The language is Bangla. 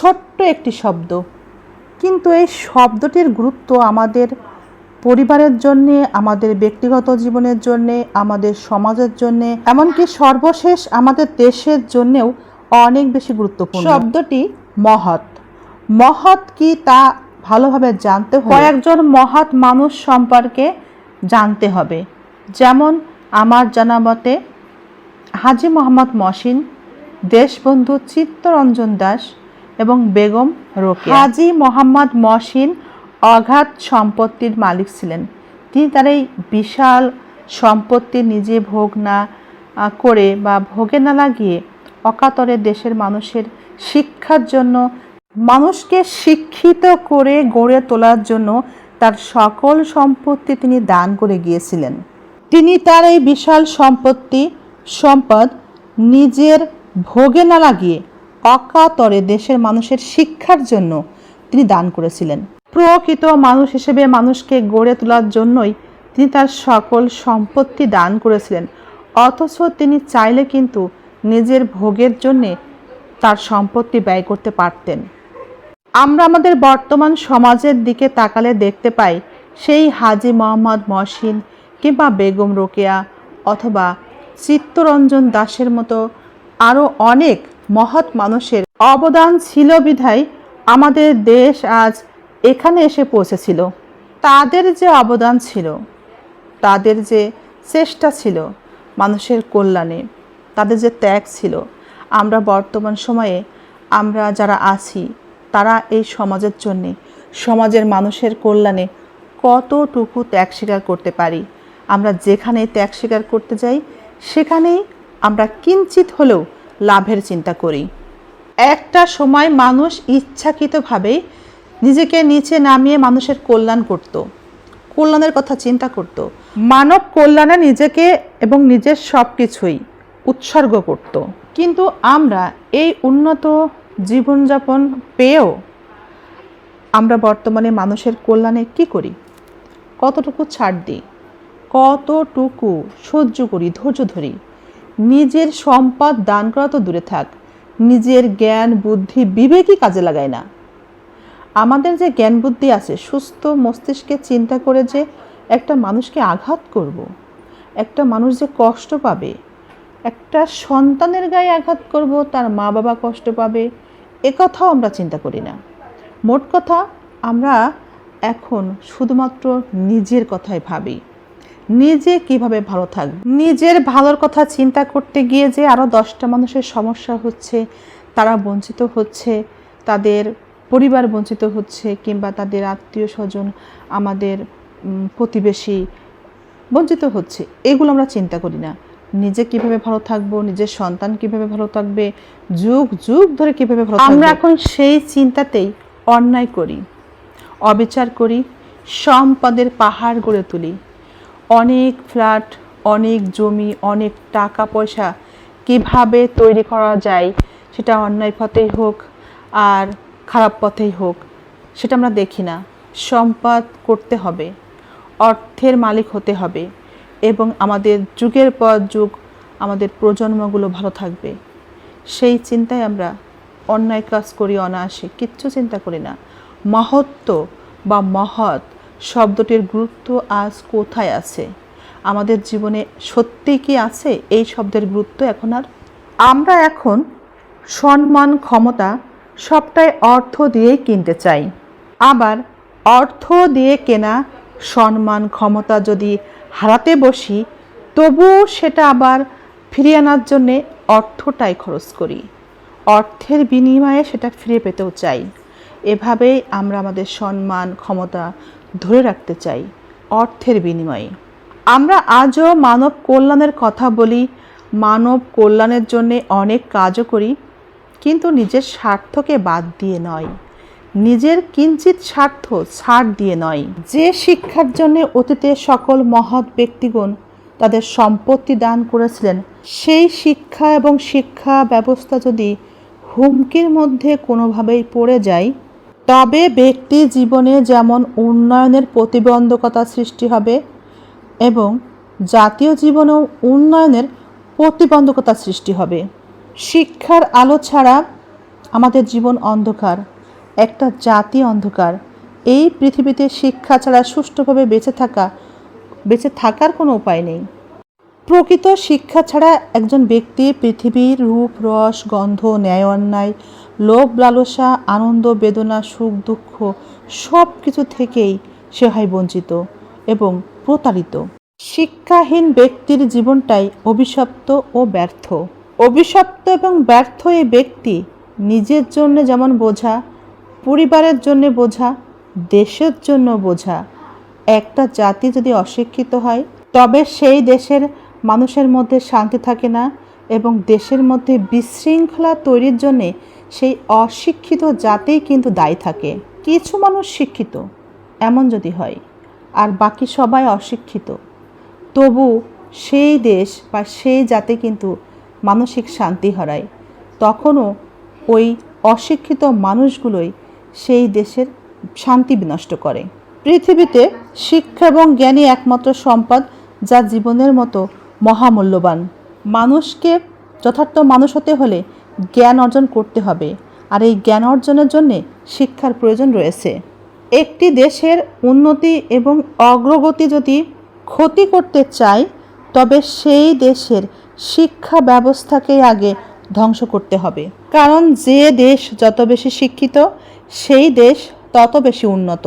ছোট্ট একটি শব্দ। কিন্তু এই শব্দটির গুরুত্ব আমাদের পরিবারের জন্যে আমাদের ব্যক্তিগত জীবনের জন্যে আমাদের সমাজের জন্যে এমনকি সর্বশেষ আমাদের দেশের জন্যেও অনেক বেশি গুরুত্বপূর্ণ। শব্দটি মহৎ। মহৎ কি তা ভালোভাবে জানতে হবে কয়েকজন মহৎ মানুষ সম্পর্কে জানতে হবে। যেমন আমার জানা মতে হাজি মোহাম্মদ মহসিন দেশবন্ধু চিত্তরঞ্জন দাস এবং বেগম রোকেয়া। হাজি মোহাম্মদ মহসিন অগাধ সম্পত্তির মালিক ছিলেন। তিনি তার এই বিশাল সম্পত্তি নিজে ভোগ না করে বা ভোগে না লাগিয়ে অকাতরে দেশের মানুষের শিক্ষার জন্য, মানুষকে শিক্ষিত করে গড়ে তোলার জন্য তার সকল সম্পত্তি তিনি দান করে গিয়েছিলেন। তিনি তার এই বিশাল সম্পত্তি, সম্পদ নিজের ভোগে না লাগিয়ে অকাতরে দেশের মানুষের শিক্ষার জন্য তিনি দান করেছিলেন। প্রকৃত মানুষ হিসেবে মানুষকে গড়ে তোলার জন্যই তিনি তার সকল সম্পত্তি দান করেছিলেন। অথচ তিনি চাইলে কিন্তু নিজের ভোগের জন্যে তার সম্পত্তি ব্যয় করতে পারতেন। আমরা আমাদের বর্তমান সমাজের দিকে তাকালে দেখতে পাই, সেই হাজি মোহাম্মদ মহসিন কিংবা বেগম রোকেয়া অথবা চিত্তরঞ্জন দাসের মতো আরও অনেক মহৎ মানুষের অবদান ছিল বিধায় আমাদের দেশ আজ এখানে এসে পৌঁছেছিল। তাদের যে অবদান ছিল, তাদের যে চেষ্টা ছিল মানুষের কল্যাণে, তাদের যে ত্যাগ ছিল, আমরা বর্তমান সময়ে আমরা যারা আছি, তারা এই সমাজের জন্যে, সমাজের মানুষের কল্যাণে কতটুকু ত্যাগ স্বীকার করতে পারি? আমরা যেখানে ত্যাগ স্বীকার করতে যাই, সেখানেই আমরা কিঞ্চিত হলেও লাভের চিন্তা করি। একটা সময় মানুষ ইচ্ছাকৃতভাবে নিজেকে নিচে নামিয়ে মানুষের কল্যাণ করত, কল্যাণের কথা চিন্তা করত। মানব কল্যাণে নিজেকে এবং নিজের সব কিছুই উৎসর্গ করত। কিন্তু আমরা এই উন্নত জীবনযাপন পেয়েও আমরা বর্তমানে মানুষের কল্যাণে কি করি? কতটুকু ছাড় দিই? কতটুকু সহ্য করি? ধৈর্য ধরি? নিজের সম্পদ দান করা তো দূরে থাক। নিজের জ্ঞান, বুদ্ধি, বিবেকই কাজে লাগায় না। আমাদের যে জ্ঞান বুদ্ধি আছে, সুস্থ মস্তিষ্কে চিন্তা করে যে একটা মানুষকে আঘাত করব। একটা মানুষ যে কষ্ট পাবে, একটা সন্তানের গায়ে আঘাত করব, তার মা বাবা কষ্ট পাবে, এ কথাও আমরা চিন্তা করি না। মোট কথা, আমরা এখন শুধুমাত্র নিজের কথাই ভাবি। নিজে কীভাবে ভালো থাকবে? নিজের ভালোর কথা চিন্তা করতে গিয়ে যে আরও দশটা মানুষের সমস্যা হচ্ছে তারা বঞ্চিত হচ্ছে তাদের পরিবার বঞ্চিত হচ্ছে কিংবা তাদের আত্মীয় স্বজন আমাদের প্রতিবেশী বঞ্চিত হচ্ছে এগুলো আমরা চিন্তা করি না। নিজে কীভাবে ভালো থাকব নিজের সন্তান কীভাবে ভালো থাকবে যুগ যুগ ধরে কীভাবে ভালো আমরা এখন সেই চিন্তাতেই অন্যায় করি অবিচার করি সম্পদের পাহাড় গড়ে তুলি। অনেক ফ্ল্যাট, অনেক জমি, অনেক টাকা পয়সা কীভাবে তৈরি করা যায় সেটা অন্যায় পথেই হোক আর খারাপ পথেই হোক, সেটা আমরা দেখি না। সম্পদ করতে হবে, অর্থের মালিক হতে হবে এবং আমাদের যুগের পর যুগ আমাদের প্রজন্মগুলো ভালো থাকবে। সেই চিন্তায় আমরা অন্যায় কাজ করি, অনায়াসে, কিচ্ছু চিন্তা করি না। মহত্ব বা মহৎ শব্দটির গুরুত্ব আজ কোথায় আছে? আমাদের জীবনে সত্যি কি আছে? এই শব্দের গুরুত্ব এখন আর? আমরা এখন সম্মান ক্ষমতা সবটাই অর্থ দিয়েই কিনতে চাই। আবার অর্থ দিয়ে কেনা সম্মান ক্ষমতা যদি হারাতে বসি, তবুও সেটা আবার ফিরিয়ে আনার জন্যে অর্থটাই খরচ করি। অর্থের বিনিময়ে সেটা ফিরে পেতেও চাই। এভাবেই আমরা আমাদের সম্মান, ক্ষমতা ধরে রাখতে চাই, অর্থের বিনিময়ে। আমরা আজও মানব কল্যাণের কথা বলি, মানব কল্যাণের জন্যে অনেক কাজও করি, কিন্তু নিজের স্বার্থকে বাদ দিয়ে নয়। নিজের কিঞ্চিত স্বার্থ ছাড় দিয়ে নয়। যে শিক্ষার জন্য অতীতে সকল মহৎ ব্যক্তিগণ তাদের সম্পত্তি দান করেছিলেন, সেই শিক্ষা এবং শিক্ষা ব্যবস্থা যদি হুমকির মধ্যে কোনোভাবেই পড়ে যায় তবে ব্যক্তি জীবনে যেমন উন্নয়নের প্রতিবন্ধকতা সৃষ্টি হবে এবং জাতীয় জীবনেও উন্নয়নের প্রতিবন্ধকতা সৃষ্টি হবে। শিক্ষার আলো ছাড়া আমাদের জীবন অন্ধকার, একটা জাতি অন্ধকার। এই পৃথিবীতে শিক্ষা ছাড়া সুষ্ঠুভাবে বেঁচে থাকা, বেঁচে থাকার কোনো উপায় নেই। প্রকৃত শিক্ষা ছাড়া একজন ব্যক্তি পৃথিবীর রূপ, রস, গন্ধ, ন্যায়, অন্যায় লোভ, লালসা, আনন্দ, বেদনা, সুখ, দুঃখ সব কিছু থেকেই সে হয় বঞ্চিত এবং প্রতারিত। শিক্ষাহীন ব্যক্তির জীবনটাই অভিশপ্ত ও ব্যর্থ। অভিশপ্ত এবং ব্যর্থ এই ব্যক্তি নিজের জন্য যেমন বোঝা, পরিবারের জন্য বোঝা, দেশের জন্য বোঝা। একটা জাতি যদি অশিক্ষিত হয়, তবে সেই দেশের মানুষের মধ্যে শান্তি থাকে না এবং দেশের মধ্যে বিশৃঙ্খলা তৈরির জন্যে সেই অশিক্ষিত জাতেই কিন্তু দায়ী থাকে। কিছু মানুষ শিক্ষিত, এমন যদি হয়, আর বাকি সবাই অশিক্ষিত। তবু সেই দেশ বা সেই জাতে কিন্তু মানসিক শান্তি হারায়। তখনও ওই অশিক্ষিত মানুষগুলোই সেই দেশের শান্তি বিনষ্ট করে। পৃথিবীতে শিক্ষা এবং জ্ঞানই একমাত্র সম্পদ যা জীবনের মতো মহামূল্যবান। মানুষকে যথার্থ মানুষ হতে হলে জ্ঞান অর্জন করতে হবে। আর এই জ্ঞান অর্জনের জন্যে শিক্ষার প্রয়োজন রয়েছে। একটি দেশের উন্নতি এবং অগ্রগতি যদি ক্ষতি করতে চায়, তবে সেই দেশের শিক্ষা ব্যবস্থাকেই আগে ধ্বংস করতে হবে। কারণ যে দেশ যত বেশি শিক্ষিত, সেই দেশ তত বেশি উন্নত।